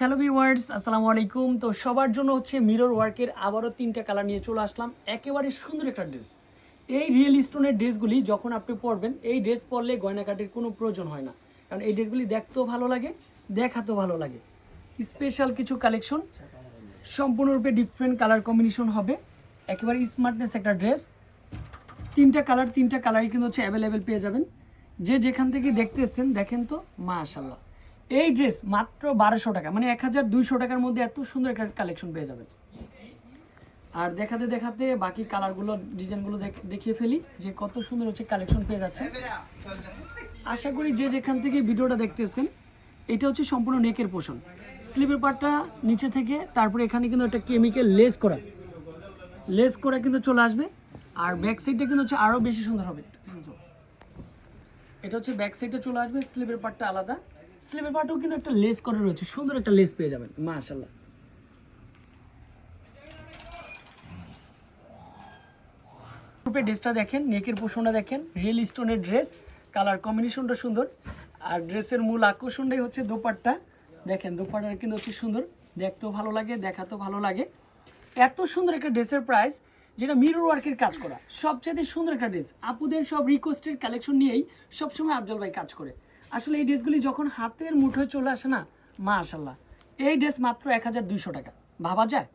Hello viewers আসসালামু আলাইকুম। তো সবার জন্য হচ্ছে মিরর ওয়ার্কের আবারও তিনটা কালার নিয়ে চলে আসলাম। একেবারে সুন্দর একটা ড্রেস এই রিয়েল স্টোনের ড্রেসগুলি যখন আপনি পরবেন, এই ড্রেস পরলে গয়নাকাটির কোনো প্রয়োজন হয় না। কারণ এই ড্রেসগুলি দেখতেও ভালো লাগে, দেখাতেও ভালো লাগে। স্পেশাল কিছু কালেকশন সম্পূর্ণরূপে ডিফারেন্ট কালার কম্বিনেশন হবে। একেবারে স্মার্টনেস একটা ড্রেস তিনটা কালার তিনটা কালারই কিন্তু হচ্ছে অ্যাভেলেবেল পেয়ে যাবেন। যে যেখান থেকে দেখতে এসছেন, দেখেন তো মা মাশাল্লাহ এই ড্রেস মাত্র বারোশো টাকা মানে এক হাজার দুইশো টাকার মধ্যে এত সুন্দর একটা কালেকশন পেয়ে যাবেন। আর দেখাতে দেখাতে বাকি কালারগুলো ডিজাইনগুলো দেখ- দেখিয়ে ফেলি, যে কত সুন্দর হচ্ছে কালেকশন পেয়ে যাচ্ছে। আশা করি যে যেখান থেকে ভিডিওটা দেখতেছেন, এটা হচ্ছে সম্পূর্ণ নেকের পোষণ স্লিপের পার্টটা নিচে থেকে, তারপরে এখানে কিন্তু একটা কেমিক্যাল লেস করা। লেস করা কিন্তু চলে আসবে, আর ব্যাক সাইডটা কিন্তু হচ্ছে আরও বেশি সুন্দর হবে। এটা হচ্ছে ব্যাক সাইডে চলে আসবে স্লিপের পার্টটা আলাদা। স্লিপের পার্টও কিন্তু একটা লেস করা রয়েছে, সুন্দর একটা লেস পেয়ে যাবেন মাশাল্লাহ রূপে ড্রেসটা দেখেন, নেকের পোষণটা দেখেন রিয়েল স্টোনের ড্রেস কালার কম্বিনেশনটা সুন্দর। আর ড্রেসের মূল আকর্ষণটাই হচ্ছে দোপাট্টা। দেখেন দোপাট্টাটা কিন্তু হচ্ছে সুন্দর। দেখতেও ভালো লাগে, দেখাতেও ভালো লাগে। এত সুন্দর একটা ড্রেসের প্রাইস যেটা মিরর ওয়ার্কের কাজ করা। সবচেয়ে সুন্দর একটা ড্রেস আপুদের সব রিকোয়েস্টের কালেকশন নিয়েই সবসময় আফজল ভাই কাজ করে। আসলে এই ড্রেসগুলি যখন হাতের মুঠোয় চলে আসে না মা আশাল্লাহ এই ড্রেস মাত্র এক হাজার দুইশো টাকা। ভাবা যায়?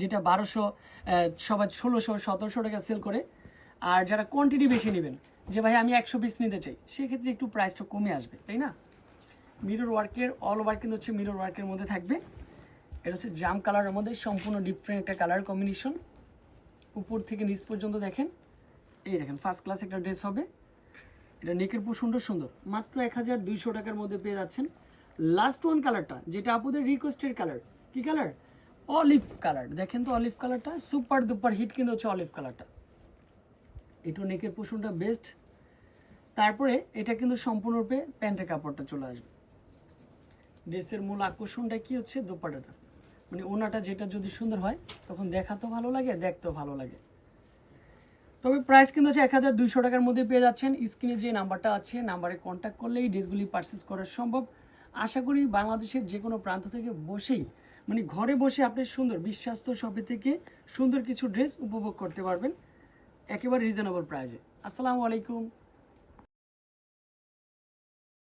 যেটা বারোশো সবাই ষোলোশো, সতেরোশো টাকা সেল করে। আর যারা কোয়ান্টিটি বেশি নেবেন, যে ভাই আমি একশো পিস নিতে চাই, সেক্ষেত্রে একটু প্রাইসটা কমে আসবে, তাই না? মিরর ওয়ার্কের অল ওভার কিন্তু হচ্ছে মিরর ওয়ার্কের মধ্যে থাকবে। এটা হচ্ছে জাম কালারের মধ্যে, সম্পূর্ণ ডিফারেন্ট একটা কালার কম্বিনেশন উপর থেকে নিচ পর্যন্ত দেখেন। এই দেখেন ফার্স্ট ক্লাস একটা ড্রেস হবে। এটা নেকের প্রচণ্ড সুন্দর সুন্দর। মাত্র এক হাজার দুইশো টাকার মধ্যে পেয়ে যাচ্ছেন। লাস্ট ওয়ান কালারটা যেটা আপুদের রিকোয়েস্টেড কালার কি কালার অলিভ কালার দেখেন তো অলিভ কালারটা সুপার দুপার হিট কিন্তু হচ্ছে অলিভ কালারটা একটু নেকের পোষণটা বেস্ট তারপরে এটা কিন্তু সম্পূর্ণরূপে প্যান্টের কাপড়টা চলে আসবে। ড্রেসের মূল আকর্ষণটা কি হচ্ছে? দোপাটাটা। মানে ওনাটা যেটা যদি সুন্দর হয়, তখন দেখাতেও ভালো লাগে, দেখতেও ভালো লাগে। তবে প্রাইস কিন্তু হচ্ছে এক হাজার দুইশো টাকার মধ্যে পেয়ে যাচ্ছেন। স্ক্রিনে যে নাম্বারটা আছে নাম্বারে কন্ট্যাক্ট করলেই ড্রেসগুলি পারচেস করা সম্ভব। আশা করি বাংলাদেশের যে কোনো প্রান্ত থেকে বসেই মানে ঘরে বসে আপনি সুন্দর, বিশ্বাস্ত শপে থেকে সুন্দর কিছু ড্রেস উপভোগ করতে পারবেন। একেবারে রিজনেবল প্রাইজে আসসালামু আলাইকুম।